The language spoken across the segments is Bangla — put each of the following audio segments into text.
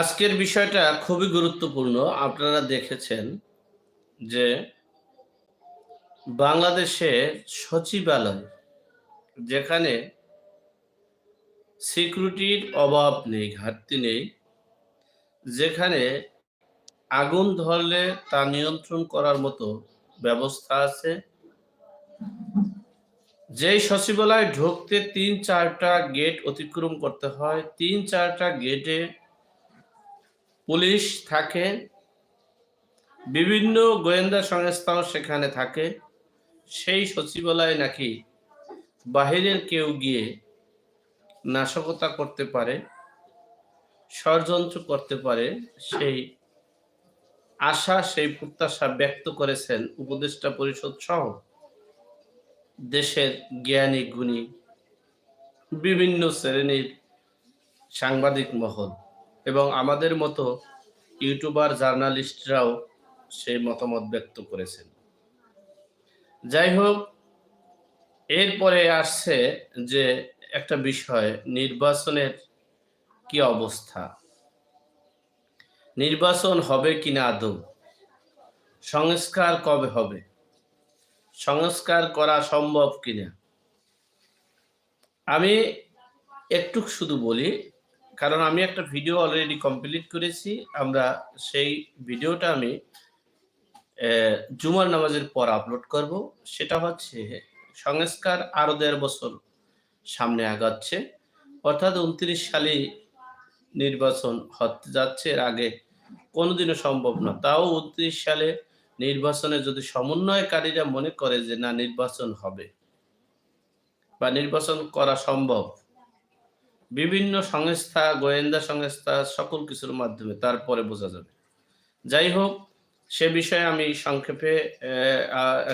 আজকের বিষয়টা খুবই গুরুত্বপূর্ণ। আপনারা দেখেছেন যে বাংলাদেশে সচিবালয় যেখানে সিকিউরিটির অভাব নেই, ঘাটতি নেই, যেখানে আগুন ধরলে তা নিয়ন্ত্রণ করার মতো ব্যবস্থা আছে। যেই সচিবালয় ঢুকতে তিন চারটা গেট অতিক্রম করতে হয়, তিন চারটা গেটে পুলিশ থাকে, বিভিন্ন গোয়েন্দা সংস্থাও সেখানে থাকে। সেই সচিবালয়ে নাকি বাহিরের কেউ গিয়ে নাশকতা করতে পারে, ষড়যন্ত্র করতে পারে, সেই আশা, সেই প্রত্যাশা ব্যক্ত করেছেন উপদেষ্টা পরিষদ সহ দেশের জ্ঞানী, গুণী, বিভিন্ন শ্রেণির সাংবাদিক মহল। এবং আমাদের মতো ইউটিউবার, জার্নালিস্টরাও সেই মতামত ব্যক্ত করেছেন। যাই হোক, এরপরে আসছে যে একটা বিষয়, নির্বাচনের কি অবস্থা? নির্বাচন হবে কি না আদৌ? সংস্কার কবে হবে? সংস্কার করা সম্ভব কিনা? আমি একটু শুধু বলি কারণ আমি একটা ভিডিও অলরেডি কমপ্লিট করেছি। আমরা সেই ভিডিওটা আমি জুমার নামাজের পর আপলোড করব। সেটা হচ্ছে সংস্কার আরও দেড় বছর সামনে আগাচ্ছে। অর্থাৎ উনত্রিশ সালে নির্বাচন হতে যাচ্ছে, এর আগে কোনোদিনও সম্ভব না। তাও উনত্রিশ সালে নির্বাচনে যদি সমন্বয়কারীরা মনে করে যে না, নির্বাচন হবে বা নির্বাচন করা সম্ভব বিভিন্ন সংস্থা, গোয়েন্দা সংস্থা, সকল কিছুর মাধ্যমে তারপরে বোঝা যাবে। যাই হোক, সে বিষয়ে আমি সংক্ষেপে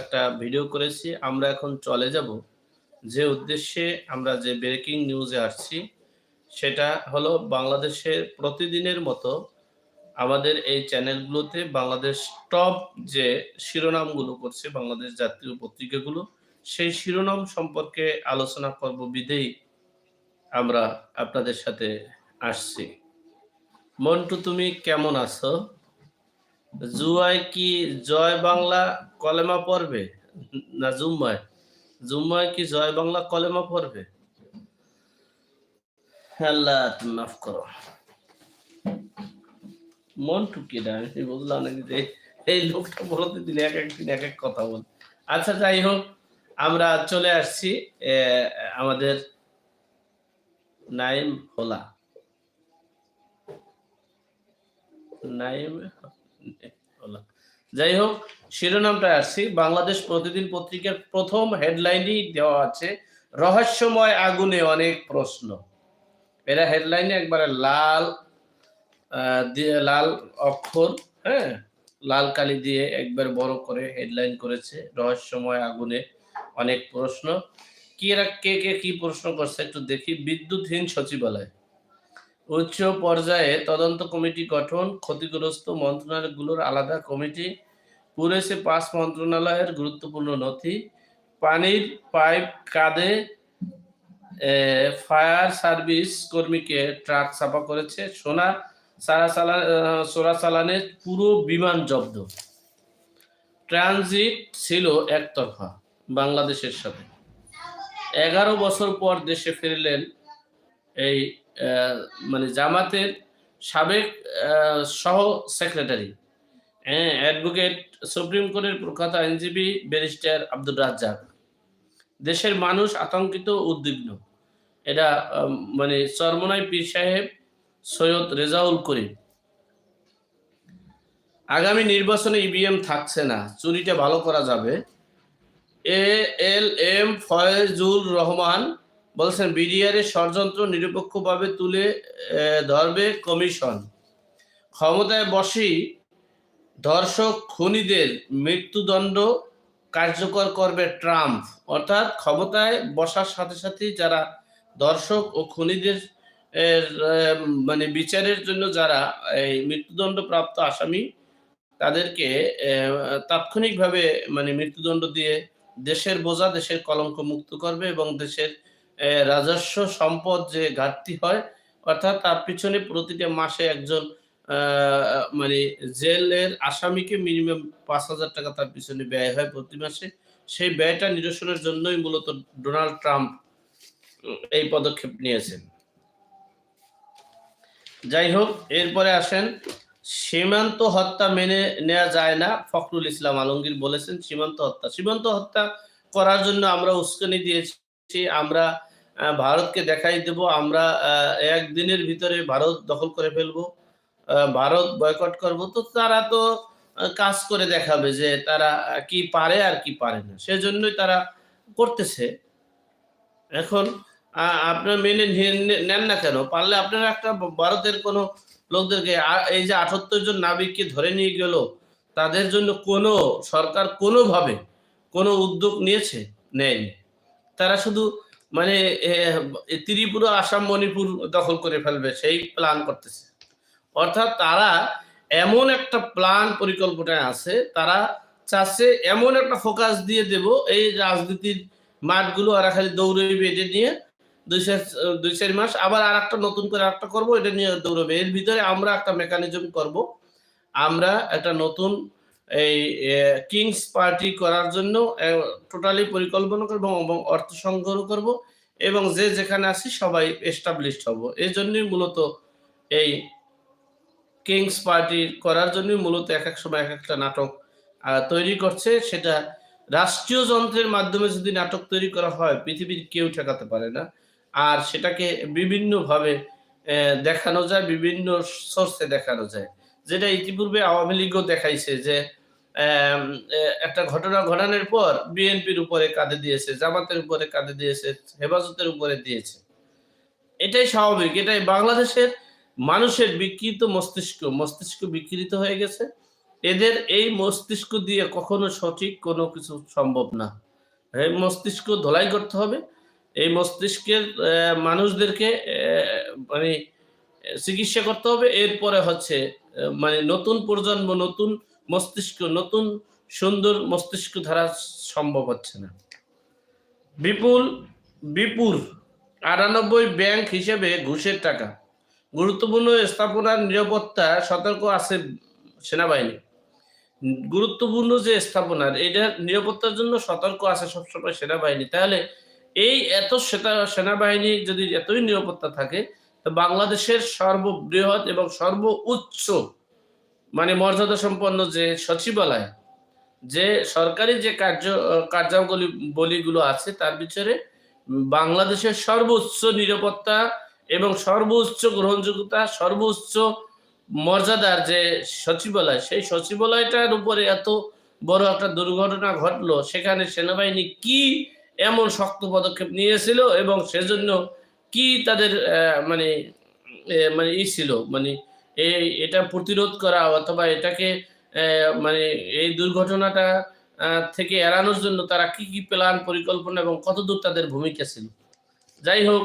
একটা ভিডিও করেছি। আমরা এখন চলে যাব। যে উদ্দেশ্যে আমরা যে ব্রেকিং নিউজে আসছি, সেটা হলো বাংলাদেশের প্রতিদিনের মতো আমাদের এই চ্যানেলগুলোতে বাংলাদেশ টপ যে শিরোনামগুলো করছে, বাংলাদেশ জাতীয় পত্রিকাগুলো, সেই শিরোনাম সম্পর্কে আলোচনা করব বিধেই আমরা আপনাদের সাথে আসছি। মন্টু, তুমি কেমন আছো? জুয়াই কি জয় বাংলা কলেমা পড়বে? না, জুম্মায়? জুম্মায় কি জয় বাংলা কলেমা পড়বে? আল্লাহ, তুমি মাফ করো। মন্টু কি না আমি বুঝলাম না যে এই লোকটা বলতে দিন এক একদিন এক এক কথা বল? আচ্ছা যাই হোক, আমরা চলে আসছি আমাদের নাইম হোলা। নাইম যাই হোক, শিরোনামটা আসছি। বাংলাদেশ প্রতিদিন পত্রিকার প্রথম হেডলাইনই দেওয়া আছে, রহস্যময় আগুনে অনেক প্রশ্ন। এরা হেডলাইনে একবারে লাল দিয়ে লাল অক্ষর হ্যাঁ? লাল কালি দিয়ে একবার বড় করে হেডলাইন করেছে, রহস্যময় আগুনে অনেক প্রশ্ন। কি কে কে কি প্রশ্ন করছে একটু দেখি। বিদ্যুৎহীন সচিবালয়। উচ্চ পর্যায়ে তদন্ত কমিটি গঠন, ক্ষতিগ্রস্ত মন্ত্রণালয়গুলোর আলাদা কমিটি পুরেছে পাঁচ মন্ত্রণালয়ের গুরুত্বপূর্ণ নথি, পানির পাইপ কাঁধে ফায়ার সার্ভিস কর্মীকে ট্রাক চাপা করেছে, সোনা সারা চালান চালানের পুরো বিমান জব্দ। ট্রানজিট ছিল একতরফা বাংলাদেশের সাথে। এগারো বছর পর দেশে ফিরলেন এই মানে জামাতের সাবেক সহ সেক্রেটারি। হ্যাঁ অ্যাডভোকেট, সুপ্রিম কোর্টের প্রখ্যাত আইনজীবী ব্যারিস্টার আব্দুর রাজ্জাক। দেশের মানুষ আতঙ্কিত, উদ্বিগ্ন। এটা মানে চরমনাই পীর সাহেব সৈয়দ রেজাউল করিম। আগামী নির্বাচনে ইভিএম থাকছে না, চুরিটা ভালো করা যাবে। এ এল এম ফয়েজুর রহমান বলছেন বিডিআর এর ষড়যন্ত্র নিরপেক্ষভাবে তুলে ধরবে কমিশন। ক্ষমতায় বসেই ধর্ষক খুনিদের মৃত্যুদণ্ড কার্যকর করবে ট্রাম্প। অর্থাৎ ক্ষমতায় বসার সাথে সাথে যারা দর্শক ও খুনিদের মানে বিচারের জন্য যারা এই মৃত্যুদণ্ড প্রাপ্ত আসামি, তাদেরকে তাৎক্ষণিকভাবে মানে মৃত্যুদণ্ড দিয়ে দেশের বোঝা, দেশের কলঙ্ক মুক্ত করবে এবং দেশের রাজস্ব সম্পদ যে ঘাটতি হয়, অর্থাৎ তার পিছনে প্রতিটা মাসে একজন মানে জেলের আসামিকে মিনিমাম পাঁচ হাজার টাকা তার পিছনে ব্যয় হয় প্রতি মাসে। সেই ব্যয়টা নিরসনের জন্যই মূলত ডোনাল্ড ট্রাম্প এই পদক্ষেপ নিয়েছেন। যাই হোক, এরপরে আসেন সীমান্ত হত্যা মেনে নেওয়া যায় না, ফখরুল ইসলাম আলমগীর বলেছেন সীমান্ত হত্যা। সীমান্ত হত্যা করার জন্য আমরা উস্কানি দিয়েছি, আমরা ভারতকে দেখাই দেব, আমরা একদিনের ভিতরে ভারত দখল করে ফেলব ভারত বয়কট করব। তো তারা তো কাজ করে দেখাবে যে তারা কি পারে আর কি পারে না। সেজন্যই তারা করতেছে। এখন আপনারা মেনে নেন না কেন? পারলে আপনারা একটা ভারতের কোনো লোকদেরকে এই যে আটাত্তর জন নাবিককে ধরে নিয়ে গেল, তাদের জন্য কোনো সরকার কোনোভাবে কোনো উদ্যোগ নিয়েছে? নেয়নি। তারা শুধু মানে ত্রিপুরা, আসাম, মণিপুর দখল করে ফেলবে, সেই প্ল্যান করতেছে। অর্থাৎ তারা এমন একটা প্ল্যান পরিকল্পনায় আছে, তারা চাচ্ছে এমন একটা ফোকাস দিয়ে দেব, এই রাজনীতির মাঠগুলো আর খালি দৌড়বে বেঁধে নিয়ে দুই দুই চার মাস, আবার আর একটা নতুন করে একটা করব, এটা নিয়ে দৌড়বে। এর ভিতরে আমরা একটা মেকানিজম করব। আমরা একটা নতুন এই কিংস পার্টি করার জন্য টোটালি পরিকল্পনা করব এবং অর্থ সংগ্রহ করব এবং যে যেখানে আছি সবাই এস্টাবলিশড হব। এই জন্যই মূলত এই কিংস পার্টি করার জন্যই মূলত এক এক সময় এক একটা নাটক তৈরি করছে। সেটা রাষ্ট্রীয় যন্ত্রের মাধ্যমে যদি নাটক তৈরি করা হয়, পৃথিবীর কেউ ঠেকাতে পারে না। আর সেটাকে বিভিন্নভাবে দেখানো যায়, বিভিন্ন সোর্সে দেখানো যায়। যেটা ইতিপূর্বে আওয়ামী লীগও দেখাইছে যে একটা ঘটনা ঘটানোর পর বিএনপির উপরে কাঁধে দিয়েছে, জামাতের উপরে কাঁধে দিয়েছে, হেফাজতের উপরে দিয়েছে। এটাই স্বাভাবিক, এটাই বাংলাদেশের মানুষের বিকৃত মস্তিষ্ক মস্তিষ্ক বিকৃত হয়ে গেছে। এদের এই মস্তিষ্ক দিয়ে কখনো সঠিক কোনো কিছু সম্ভব না। মস্তিষ্ক ধোলাই করতে হবে এই মস্তিষ্কের মানুষদেরকে মানে চিকিৎসা করতে হবে। এরপরে হচ্ছে মানে নতুন প্রজন্ম, নতুন মস্তিষ্ক, নতুন সুন্দর মস্তিষ্ক ধারা সম্ভব হচ্ছে না। বিপুল বিপুল আটানব্বই ব্যাংক হিসেবে ঘুষের টাকা। গুরুত্বপূর্ণ স্থাপনার নিরাপত্তা সতর্ক আছে সেনাবাহিনী। গুরুত্বপূর্ণ যে স্থাপনার এটা নিরাপত্তার জন্য সতর্ক আছে সবসময় সেনাবাহিনী। তাহলে এই এত সেনা সেনাবাহিনী যদি এতই নিরাপত্তা থাকে, তো বাংলাদেশের সর্ববৃহৎ এবং সর্ব উচ্চ মানে মর্যাদা সম্পন্ন যে সচিবালয়, যে সরকারি যে কার্য কার্যাবলী বলিগুলো আছে, তার ভিতরে বাংলাদেশের সর্বোচ্চ নিরাপত্তা এবং সর্বোচ্চ গ্রহণযোগ্যতা, সর্বোচ্চ মর্যাদার যে সচিবালয়, সেই সচিবালয়টার উপরে এত বড় একটা দুর্ঘটনা ঘটলো, সেখানে সেনাবাহিনী কি এমন শক্ত পদক্ষেপ নিয়েছিল এবং সেজন্য কি তাদের মানে মানে ই ছিল মানে এই এটা প্রতিরোধ করা অথবা এটাকে মানে এই দুর্ঘটনাটা থেকে এড়ানোর জন্য তারা কি কি প্ল্যান, পরিকল্পনা এবং কতদূর তাদের ভূমিকা ছিল? যাই হোক,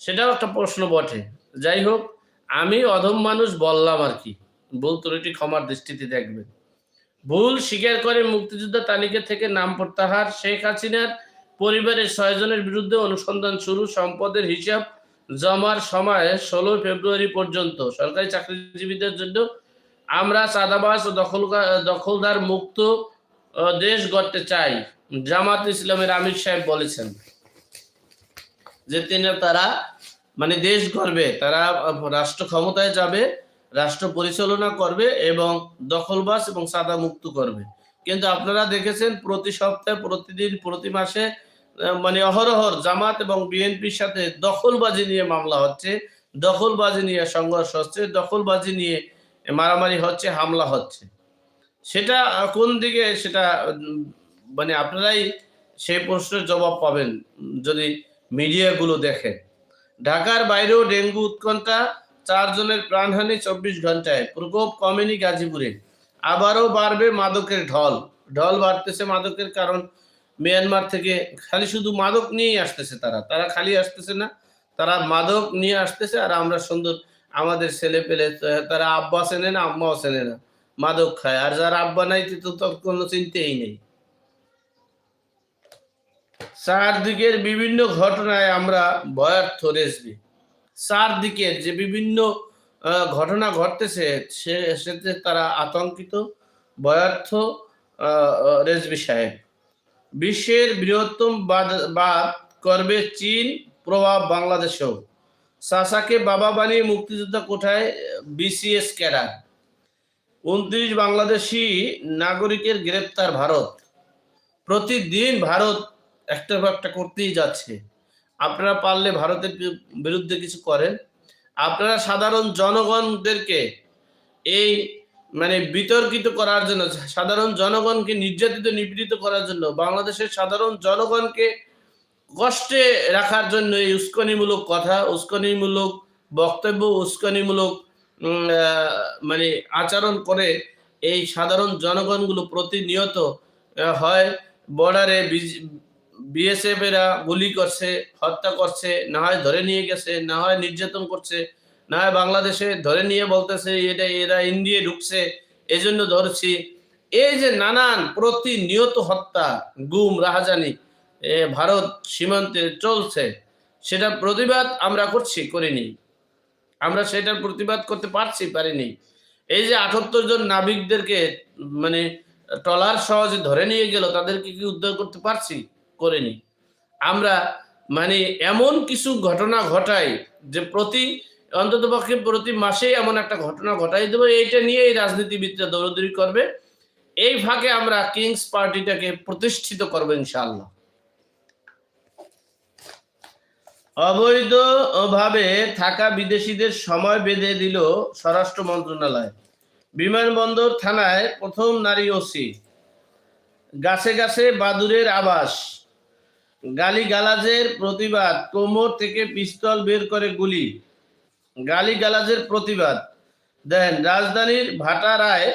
সেটাও একটা প্রশ্ন বটে। যাই হোক, আমি অধম মানুষ বললাম আর কি। ভুল ত্রুটি ক্ষমার দৃষ্টিতে দেখবেন। ভুল স্বীকার করে মুক্তিযোদ্ধা তালিকা থেকে নাম প্রত্যাহার শেখ হাসিনার পরিবারের ছয়জনের বিরুদ্ধে অনুসন্ধান শুরু, সম্পদের হিসাব জমার সময় ষোলো ফেব্রুয়ারি পর্যন্ত। সরকারি চাকরিজীবীদের জন্য আমরা চাঁদাবাস ও দখল দখলদার মুক্ত দেশ গড়তে চাই, জামাত ইসলামের আমির সাহেব বলেছেন। যে তিনি তারা মানে দেশ গড়বে, তারা রাষ্ট্র ক্ষমতায় যাবে, রাষ্ট্র পরিচালনা করবে এবং দখলবাস এবং সাদা মুক্ত করবে। কিন্তু আপনারা দেখেছেন প্রতি সপ্তাহে, প্রতিদিন, প্রতি মাসে মানে অহরহর জামাত এবং বিএনপির সাথে দখলবাজি নিয়ে মামলা হচ্ছে, দখলবাজি নিয়ে সংঘর্ষ হচ্ছে, দখলবাজি নিয়ে মারামারি হচ্ছে, হামলা হচ্ছে। সেটা কোন দিকে সেটা মানে আপনারাই সেই প্রশ্নের জবাব পাবেন যদি মিডিয়াগুলো দেখেন ঢাকার বাইরেও ডেঙ্গু উৎকণ্ঠা, চারজনের প্রাণহানি চব্বিশ ঘন্টায় প্রকোপ কমেনি গাজীপুরে। আবারও বাড়বে মাদকের ঢল। ঢল বাড়তেছে মাদকের কারণ মিয়ানমার থেকে খালি শুধু মাদক নিয়েই আসতেছে তারা। তারা খালি আসতেছে না তারা মাদক নিয়ে আসতেছে আর আমরা সুন্দর আমাদের ছেলে পেলে তারা আব্বা চেনে না আম্মাও চেনে না মাদক খায়। আর যারা আব্বা নাই তো তার কোনো চিন্তেই নেই। চারদিকের বিভিন্ন ঘটনায় আমরা ভয়ার্থ রেসবি চারদিকের যে বিভিন্ন ঘটনা ঘটতেছে সে তারা আতঙ্কিত আহ, রেজবি সাহেব। বিশ্বের বৃহত্তম বাদ করবে চীন, প্রভাব বাংলাদেশেও। সাসাকে বাবা বানিয়ে মুক্তিযোদ্ধা কোঠায় বিসিএস ক্যাডার। উনত্রিশ বাংলাদেশি নাগরিকের গ্রেপ্তার ভারত। প্রতিদিন ভারত একটা একটা করতেই যাচ্ছে। আপনারা পারলে ভারতের বিরুদ্ধে কিছু করেন। আপনারা সাধারণ জনগণদেরকে এই মানে বিতর্কিত করার জন্য, সাধারণ জনগণকে নির্যাতিত, নিপীড়িত করার জন্য, বাংলাদেশের সাধারণ জনগণকে কষ্টে রাখার জন্য এই উস্কানিমূলক কথা, উস্কানিমূলক বক্তব্য, উস্কানিমূলক মানে আচরণ করে এই সাধারণ জনগণগুলো প্রতিনিয়ত হয় বর্ডারে বিএসএফ এরা গুলি করছে, হত্যা করছে, না হয় ধরে নিয়ে গেছে, না হয় নির্যাতন করছে। না, বাংলাদেশে ধরে নিয়ে বলতেছে, এটা এরা ইন্ডিয়ে ঢুকছে, এজন্য ধরছি। এই যে নানান প্রতিনিয়ত হত্যা, গুম, রাহাজানি ভারত সীমান্তে চলছে, সেটা প্রতিবাদ আমরা করছি, করিনি। আমরা সেটার প্রতিবাদ করতে পারছি, পারিনি। এই যে আটাত্তর জন নাবিকদেরকে মানে ট্রলার সহজে ধরে নিয়ে গেল, তাদেরকে কি উদ্ধার করতে পারছি? করিনি। আমরা মানে এমন কিছু ঘটনা ঘটাই যে প্রতি অন্তত পক্ষে প্রতি মাসেই এমন একটা ঘটনা ঘটাই দেবো। এইটা নিয়ে এই রাজনীতিবিদরা দৌড়দৌড়ি করবে। এই ফাঁকে আমরা কিংস পার্টিটাকে প্রতিষ্ঠিত করব ইনশাআল্লাহ। অবৈধভাবে থাকা বিদেশিদের সময় বেঁধে দিল স্বরাষ্ট্র মন্ত্রণালয়। বিমানবন্দর থানায় প্রথম নারী ওসি। গাছে গাছে বাদুরের আবাস। গালি গালাজের প্রতিবাদ। কোমর থেকে পিস্তল বের করে গুলি। গালি গালাজের প্রতিবাদ। দেন রাজধানীর ভাটারায়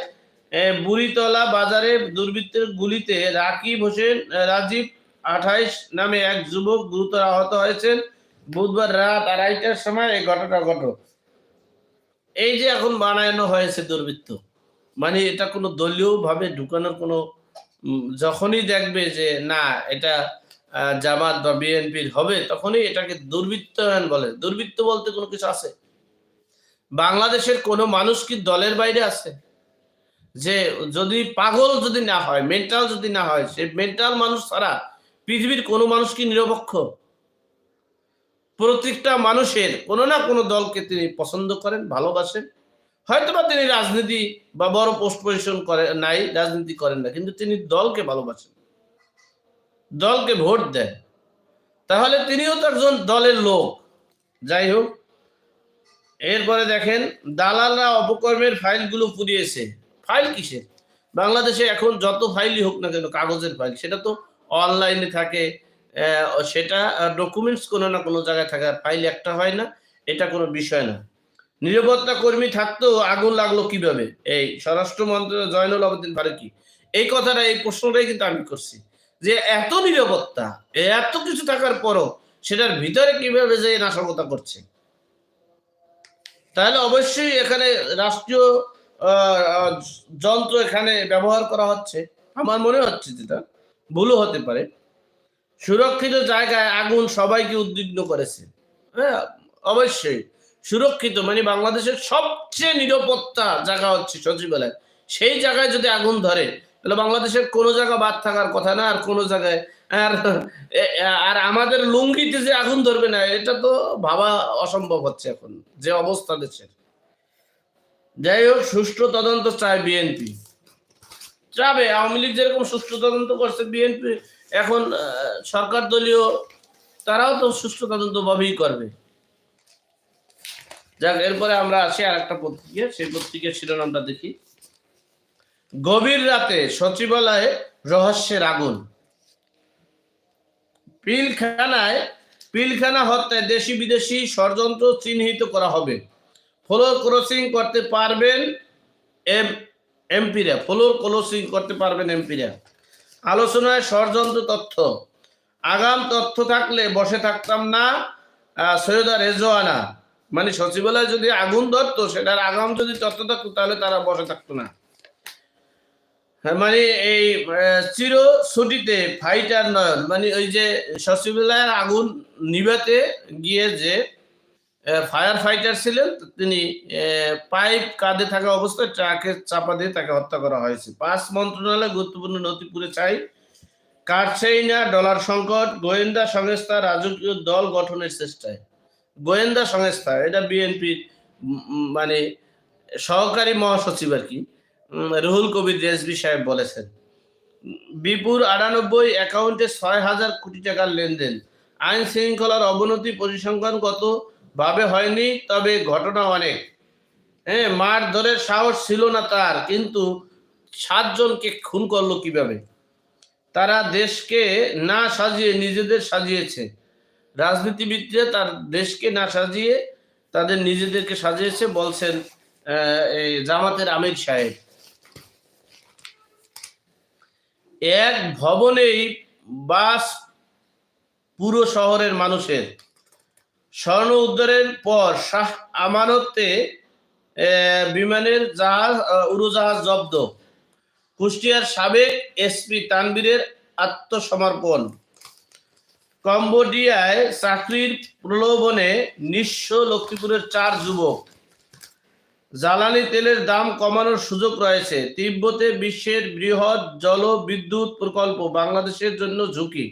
বুড়িতলা বাজারে দুর্বৃত্তের গুলিতে রাকিব হোসেন রাজীব আঠাইশ নামে এক যুবক গুরুতর আহত হয়েছেন। বুধবার রাত আড়াইটার সময় এই ঘটনা ঘটল। এই যে এখন বানানো হয়েছে দুর্বৃত্ত মানে এটা কোনো দলীয় ভাবে ঢুকানোর কোনো যখনই দেখবে যে না, এটা জামাত বা বিএনপির হবে, তখনই এটাকে দুর্বৃত্তায়ন বলে। দুর্বৃত্ত বলতে কোনো কিছু আছে? বাংলাদেশের কোনো মানুষ কি দলের বাইরে আছে? যে যদি পাগল যদি না হয় মেন্টাল যদি না হয়, সে মেন্টাল মানুষ ছাড়া পৃথিবীর কোনো মানুষ কি নিরপেক্ষ? প্রত্যেকটা মানুষের কোনো না কোনো দলকে তিনি পছন্দ করেন, ভালোবাসেন। হয়তোবা তিনি রাজনীতি বা বড় পোস্ট পজিশন করে নাই, রাজনীতি করেন না, কিন্তু তিনি দলকে ভালোবাসেন। দলকে ভোট দেন। তাহলে তিনিও তো একজন দলের লোক। যাই হোক এরপরে দেখেন, দালালরা অপকর্মের ফাইলগুলো পুড়িয়েছে। ফাইল কিসের? বাংলাদেশে এখন যত ফাইলই হোক না কেন, কাগজের ফাইল, সেটা তো অনলাইনে থাকে সেটা ডকুমেন্টস কোনো না কোনো জায়গায় থাকে ফাইল একটা হয় না, এটা কোনো বিষয় না। নিরাপত্তা কর্মী থাকতেও আগুন লাগল কীভাবে? এই স্বরাষ্ট্র মন্ত্রী জয়নুল আবেদিন ফারুকি, এই কথাটা, এই প্রশ্নটাই কিন্তু আমি করছি, যে এত নিরাপত্তা, এত কিছু থাকার পরও সেটার ভিতরে কীভাবে যে নাশকতা করছে? তাহলে অবশ্যই এখানে রাষ্ট্রীয় যন্ত্র এখানে ব্যবহার করা হচ্ছে। আমার মনে হচ্ছে যেটা, ভুলও হতে পারে। সুরক্ষিত জায়গায় আগুন সবাইকে উদ্বিগ্ন করেছে। হ্যাঁ অবশ্যই। সুরক্ষিত মানে বাংলাদেশের সবচেয়ে নিরাপত্তা জায়গা হচ্ছে সচিবালয়। সেই জায়গায় যদি আগুন ধরে, তাহলে বাংলাদেশের কোনো জায়গা বাদ থাকার কথা না, আর কোনো জায়গায় আর আর আমাদের লুঙ্গিতে যে আগুন ধরবে না, এটা তো ভাবা অসম্ভব হচ্ছে এখন, যে অবস্থা দেশের। যাই হোক, সুষ্ঠু তদন্ত চায় বিএনপি। চাবে, আওয়ামী লীগ যেরকম সুষ্ঠু তদন্ত করছে, বিএনপি এখন সরকার দলীয়, তারাও তো সুষ্ঠু তদন্ত ভাবেই করবে। যাক, এরপরে আমরা আসি আর একটা পত্রিকা সেই পত্রিকার শিরোনামটা দেখি। গভীর রাতে সচিবালয়ে রহস্যের আগুন। পিলখানায়, পিলখানা হত্যায় দেশি বিদেশি ষড়যন্ত্র চিহ্নিত করা হবে। ফ্লোর ক্রসিং করতে পারবেন এম, এমপিরা। ফ্লোর ক্রসিং করতে পারবেন এমপিরা। আলোচনায় ষড়যন্ত্র তথ্য। আগাম তথ্য থাকলে বসে থাকতাম না সৈয়দা রেজওয়ানা। মানে সচিবালয় যদি আগুন ধরতো, সেটার আগাম যদি তথ্য থাকতো, তাহলে তারা বসে থাকতো না। মানে এই চির ছুটিতে ফাইটার নয়ন মানে ওই যে সচিবালয়ের আগুন নিভাতে গিয়ে যে ফায়ার ফাইটার ছিলেন, তিনি পাইপ কাঁধে থাকা অবস্থায় ট্রাকে চাপা দিয়ে তাকে হত্যা করা হয়েছে। পাঁচ মন্ত্রণালয় গুরুত্বপূর্ণ নথিপুরে চাই। কাটছেই না ডলার সংকট, গোয়েন্দা সংস্থা, রাজকীয় দল গঠনের চেষ্টায়। গোয়েন্দা সংস্থা, এটা বিএনপির মানে সহকারী মহাসচিব আর কি। রুহুল কবির রেজবি সাহেব বলেছেন, বিপুর আটানব্বই অ্যাকাউন্টে ছয় হাজার কোটি টাকার লেনদেন। আইন শৃঙ্খলার অবনতি পরিসংখ্যানগত ভাবে হয়নি, তবে ঘটনা অনেক। হ্যাঁ মার ধরে সাহস ছিল না তার, কিন্তু সাতজনকে খুন করল কীভাবে? তারা দেশকে না সাজিয়ে নিজেদের সাজিয়েছে। রাজনীতিবিদরা তার দেশকে না সাজিয়ে তাদের নিজেদেরকে সাজিয়েছে, বলছেন এই জামাতের আমির সাহেব। এক ভবনেই বাস পুরো শহরের মানুষের। স্বর্ণ উদ্ধারের পর শাহ আমানতে বিমানের জাহাজ উড়োজাহাজ জব্দ। কুষ্টিয়ার সাবেক এসপি তানবীরের আত্মসমর্পণ। কম্বোডিয়ায় চাকরির প্রলোভনে নিঃস্ব লক্ষ্মীপুরের চার যুবক। জ্বালানি তেলের দাম কমানোর সুযোগ রয়েছে। তিব্বতে বিশ্বের বৃহৎ জলবিদ্যুৎ প্রকল্প বাংলাদেশের জন্য ঝুঁকি।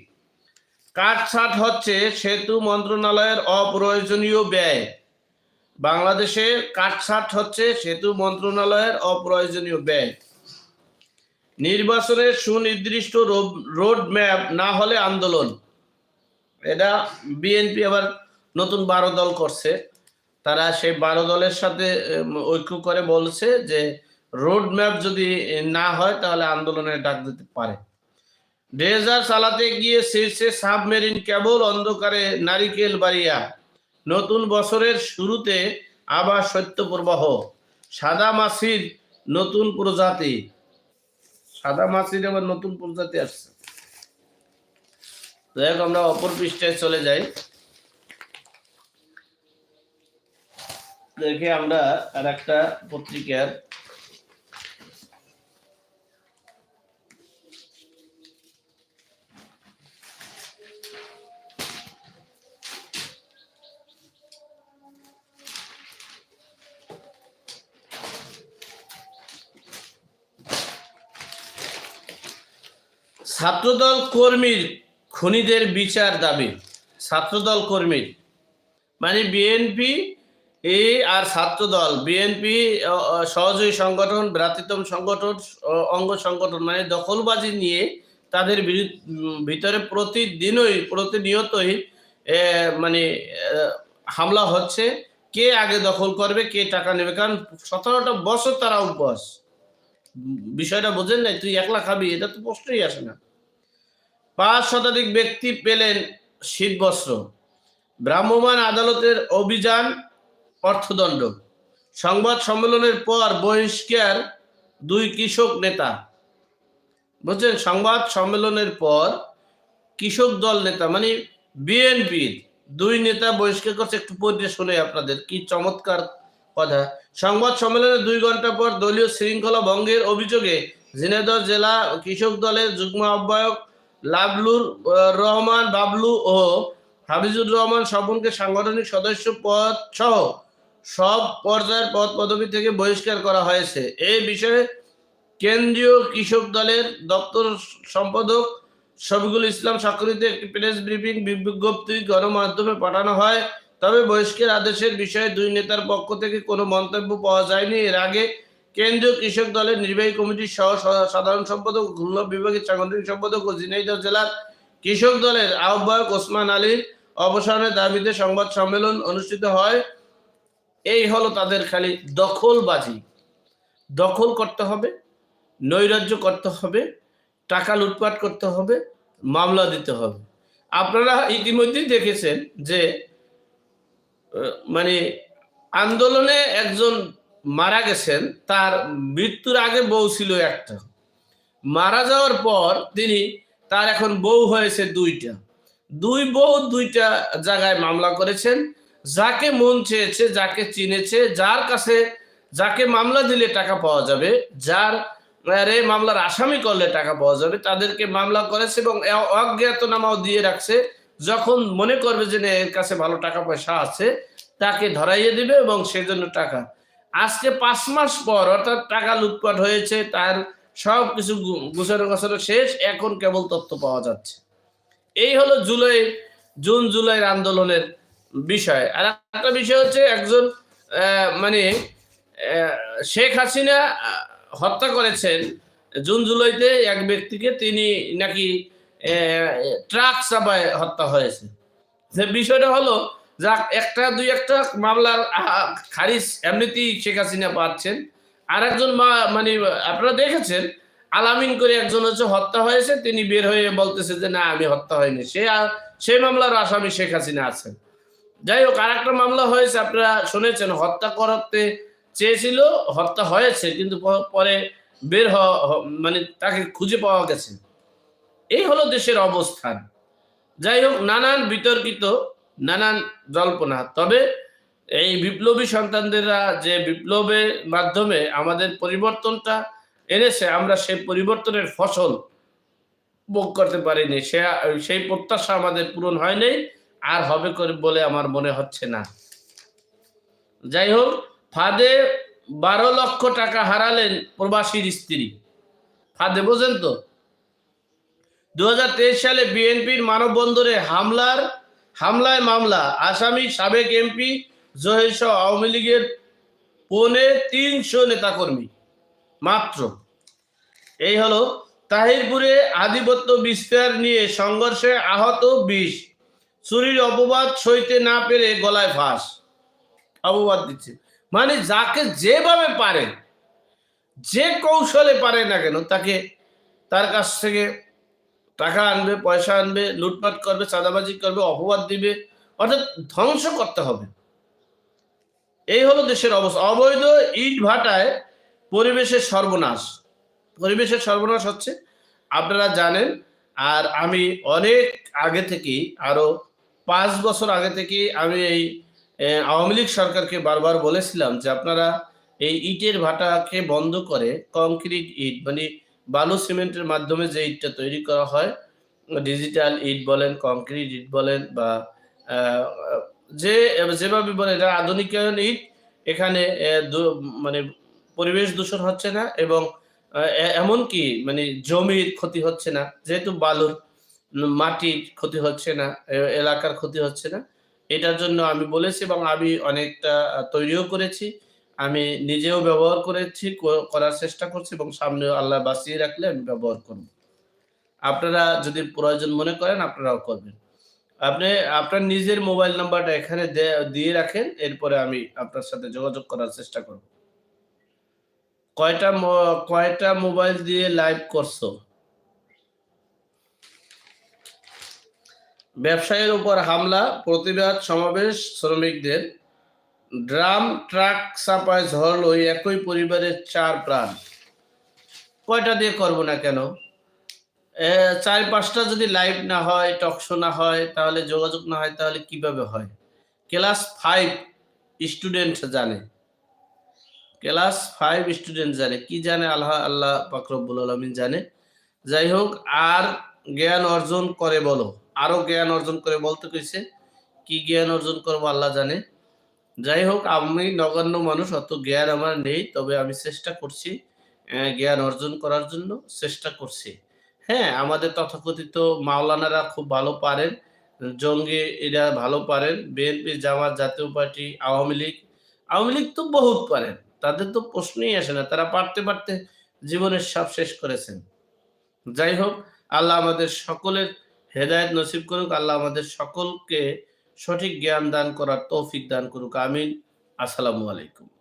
কাটছাট হচ্ছে সেতু মন্ত্রণালয়ের অপ্রয়োজনীয় ব্যয়। বাংলাদেশে কাটছাট হচ্ছে সেতু মন্ত্রণালয়ের অপ্রয়োজনীয় ব্যয়। নির্বাচনের সুনির্দিষ্ট রোড ম্যাপ না হলে আন্দোলন। এটা বিএনপি আবার নতুন বারো দল করছে। তারা সেই বারো দলের সাথে ঐক্য করে বলছে যে রোড ম্যাপ যদি না হয় তাহলে আন্দোলনের ডাক দিতে পারে। ড্রেজার চালাতে গিয়ে শীর্ষে সাবমেরিন কেবল অন্ধকারে নারিকেল বাড়িয়া। নতুন বছরের শুরুতে আবার সত্য প্রবাহ সাদা মাছির নতুন প্রজাতি। সাদা মাছির আবার নতুন প্রজাতি আসছে। তো এখন আমরা অপর পৃষ্ঠায় চলে যাই। দেখে আমরা আর একটা পত্রিকার ছাত্রদল কর্মীর খনিদের বিচার দাবি। ছাত্রদল কর্মীর। মানে বিএনপি এই আর ছাত্রদল বিএনপি সহযোগী সংগঠন ভ্রাতৃত্ব সংগঠন অঙ্গ সংগঠন মানে দখলবাজি নিয়ে তাদের ভিতরে প্রতিদিনই, প্রতিনিয়তই মানে হামলা হচ্ছে। কে আগে দখল করবে, কে টাকা নেবে? কারণ সতেরোটা বছর তারা উপবাস বিষয়টা বোঝেন নাই? তুই একলা খাবি? এটা তো প্রশ্নই আসে না। পাঁচ শতাধিক ব্যক্তি পেলেন শীত বস্ত্র ভ্রাম্যমাণ আদালতের অভিযান অর্থদণ্ড। সংবাদ সম্মেলনের পর বহিষ্কার দুই কৃষক নেতা। বুঝছেন? সংবাদ সম্মেলনের পর কৃষক দল নেতা মানে বিএনপির দুই নেতা বহিষ্কার করছে। একটু পড়ে শুনে আপনাদের কি চমৎকার কথা। সংবাদ সম্মেলনের দুই ঘণ্টা পর দলীয় শৃঙ্খলা ভঙ্গের অভিযোগে ঝিনাইদহ জেলা কৃষক দলের যুগ্ম আহ্বায়ক লাবলুর রহমান, বাবলু ও হাফিজুর রহমান স্বপনকে সাংগঠনিক সদস্য পদ সহ সব পর্যায়ের পদ পদবি থেকে বহিষ্কার করা হয়েছে। এই বিষয়ে কেন্দ্রীয় কৃষক দলের দপ্তর সম্পাদক শফিকুল ইসলাম স্বাক্ষরিত একটি প্রেস ব্রিফিং বিজ্ঞপ্তি গণমাধ্যমে পাঠানো হয়। তবে বহিষ্কার আদেশের বিষয়ে দুই নেতার পক্ষ থেকে কোনো মন্তব্য পাওয়া যায়নি। এর আগে কেন্দ্রীয় কৃষক দলের নির্বাহী কমিটির সহ সাধারণ সম্পাদক খুলনা বিভাগের সাংগঠনিক সম্পাদক ও ঝিনাইদহ জেলার কৃষক দলের আহ্বায়ক ওসমান আলীর অবসানের দাবিতে সংবাদ সম্মেলন অনুষ্ঠিত হয়। এই হলো তাদের খালি দখলবাজি। দখল করতে হবে, নৈরাজ্য করতে হবে, টাকা লুটপাট করতে হবে, মামলা দিতে হবে। আপনারা ইতিমধ্যেই দেখেছেন যে মানে আন্দোলনে একজন মারা গেছেন, তার মৃত্যুর আগে বউ ছিল একটা। মারা যাওয়ার পর তিনি, তার এখন বউ হয়েছে দুইটা। দুই বউ দুইটা জায়গায় মামলা করেছেন যাকে মন চেয়েছে যাকে চিনেছে যার কাছে যাকে মামলা দিলে টাকা পাওয়া যাবে যার রে মামলার আসামি করলে টাকা পাওয়া যাবে তাদেরকে মামলা করেছে এবং অজ্ঞাতনামাও দিয়ে রাখছে। যখন মনে করবে যে না, এর কাছে ভালো টাকা পয়সা আছে তাকে ধরাইয়ে দিবে এবং সেজন্য টাকা। আজকে পাঁচ মাস পর অর্থাৎ টাকা লুটপাট হয়েছে তার সব কিছু গুছানো গোছানো শেষ এখন কেবল তথ্য পাওয়া যাচ্ছে। এই হলো জুলাই জুন জুলাইয়ের আন্দোলনের বিষয়। আর একটা বিষয় হচ্ছে একজন মানে শেখ হাসিনা হত্যা করেছেন জুন জুলাইতে এক ব্যক্তিকে, তিনি নাকি ট্রাক চাপায় হত্যা হয়েছে। যে বিষয়টা হলো যা একটা দুই একটা মামলার খারিজ এমনিতেই শেখ হাসিনা পাচ্ছেন। আর একজন মানে আপনারা দেখেছেন, আলামিন করে একজন হচ্ছে হত্যা হয়েছে, তিনি বের হয়ে বলতেছে যে, না, আমি হত্যা হয়নি। সে সেই মামলার আসামি শেখ হাসিনা আছেন। যাই হোক আর একটা মামলা হয়েছে, আপনারা শুনেছেন, হত্যা করতে চেয়েছিল, হত্যা হয়েছে, কিন্তু পরে বের হওয়া মানে তাকে খুঁজে পাওয়া গেছে। এই হলো দেশের অবস্থান। যাই হোক নানান বিতর্কিত, নানান জল্পনা। তবে এই বিপ্লবী সন্তানদেরা যে বিপ্লবের মাধ্যমে আমাদের পরিবর্তনটা এনেছে, আমরা সেই পরিবর্তনের ফসল ভোগ করতে পারিনি। সে, সেই প্রত্যাশা আমাদের পূরণ হয়নি আর হবে করে বলে আমার মনে হচ্ছে না। যাই হোক ফাঁদে বারো লক্ষ টাকা হারালেন প্রবাসীর স্ত্রী। ফাঁদে, বোঝেন তো? দু সালে বিএনপির মানববন্ধনে হামলার, হামলায় মামলা, আসামি, সাবেক এমপি, জহির সহ আওয়ামী লীগের পৌনে তিনশো নেতাকর্মী, মাত্র। এই হলো তাহিরপুরে আধিপত্য বিস্তার নিয়ে সংঘর্ষে আহত বিশ। চুরির অপবাদ সইতে না পেরে গলায় ফাঁস। অপবাদ দিচ্ছে। মানে যাকে যেভাবে পারে, যে কৌশলে পারে না কেন, তাকে তার কাছ থেকে টাকা আনবে, পয়সা আনবে, লুটপাট করবে, চাঁদাবাজি করবে, অপবাদ দিবে, অর্থাৎ ধ্বংস করতে হবে। এই হলো দেশের অবস্থা। অবৈধ ইট ভাটায় পরিবেশের সর্বনাশ। পরিবেশের সর্বনাশ হচ্ছে, আপনারা জানেন, আর আমি অনেক আগে থেকেই আরও পাঁচ বছর আগে থেকেই আমি এই আওয়ামী লীগ সরকারকে বারবার বলেছিলাম যে আপনারা এই ইটের ভাটাকে বন্ধ করে কংক্রিট ইট মানে বালু সিমেন্টের মাধ্যমে যে ইটটা তৈরি করা হয় ডিজিটাল ইট বলেন কংক্রিট ইট বলেন বা যে, যেভাবে বলে এটা আধুনিকায়ন ইট, এখানে মানে পরিবেশ দূষণ হচ্ছে না এবং এমনকি মানে জমির ক্ষতি হচ্ছে না, যেহেতু বালুর মাটির ক্ষতি হচ্ছে না এলাকার ক্ষতি হচ্ছে না। এটার জন্য আমি বলেছি এবং আমি অনেকটা তৈরিও করেছি। আমি নিজেও ব্যবহার করেছি করার চেষ্টা করছি এবং সামনে আল্লাহ বাঁচিয়ে রাখলে আমি ব্যবহার করব। আপনারা যদি প্রয়োজন মনে করেন, আপনারাও করবেন। আপনি, আপনার নিজের মোবাইল নাম্বারটা এখানে দিয়ে রাখেন, এরপরে আমি আপনার সাথে যোগাযোগ করার চেষ্টা করব। কয়টা কয়টা মোবাইল দিয়ে লাইভ করছ? ব্যবসায়ীর উপর হামলা, প্রতিবাদ, সমাবেশ, শ্রমিকদের। ড্রাম ট্রাক চাপায় ঝড়ল ওই একই পরিবারের চার প্রাণ। কয়টা দিয়ে করব না কেন? চার পাঁচটা যদি লাইভ না হয় টকশো না হয়, তাহলে যোগাযোগ না হয়, তাহলে কীভাবে হয়? ক্লাস ফাইভ স্টুডেন্ট জানে। ক্লাস ফাইভ স্টুডেন্ট জানে। কি জানে? আল্লাহ আল্লাহ পাকরবুল আলমিন জানে। যাই হোক, আর জ্ঞান অর্জন করে বলো। আরও জ্ঞান অর্জন করে বলতে কইছে, কি জ্ঞান অর্জন করব আল্লাহ জানে। যাই হোক, আমি নগণ্য মানুষ, অত জ্ঞান আমার নেই, তবে আমি চেষ্টা করছি জ্ঞান অর্জন করার জন্য চেষ্টা করছি। হ্যাঁ আমাদের তথাকথিত মাওলানারা খুব ভালো পারেন, জঙ্গি এরা ভালো পারেন, বিএনপি, জামাত, জাতীয় পার্টি, আওয়ামী লীগ আওয়ামী লীগ তো বহুত পারেন, তাদের তো প্রশ্নই আসে না, তারা পারতে পারতে জীবনের সব শেষ করেছেন। যাই হোক, আল্লাহ আমাদের সকলের হেদায়েত নসিব করুক, আল্লাহ আমাদের সকলকে সঠিক জ্ঞান দান করার তৌফিক দান করুক। আমিন। আসসালামু আলাইকুম।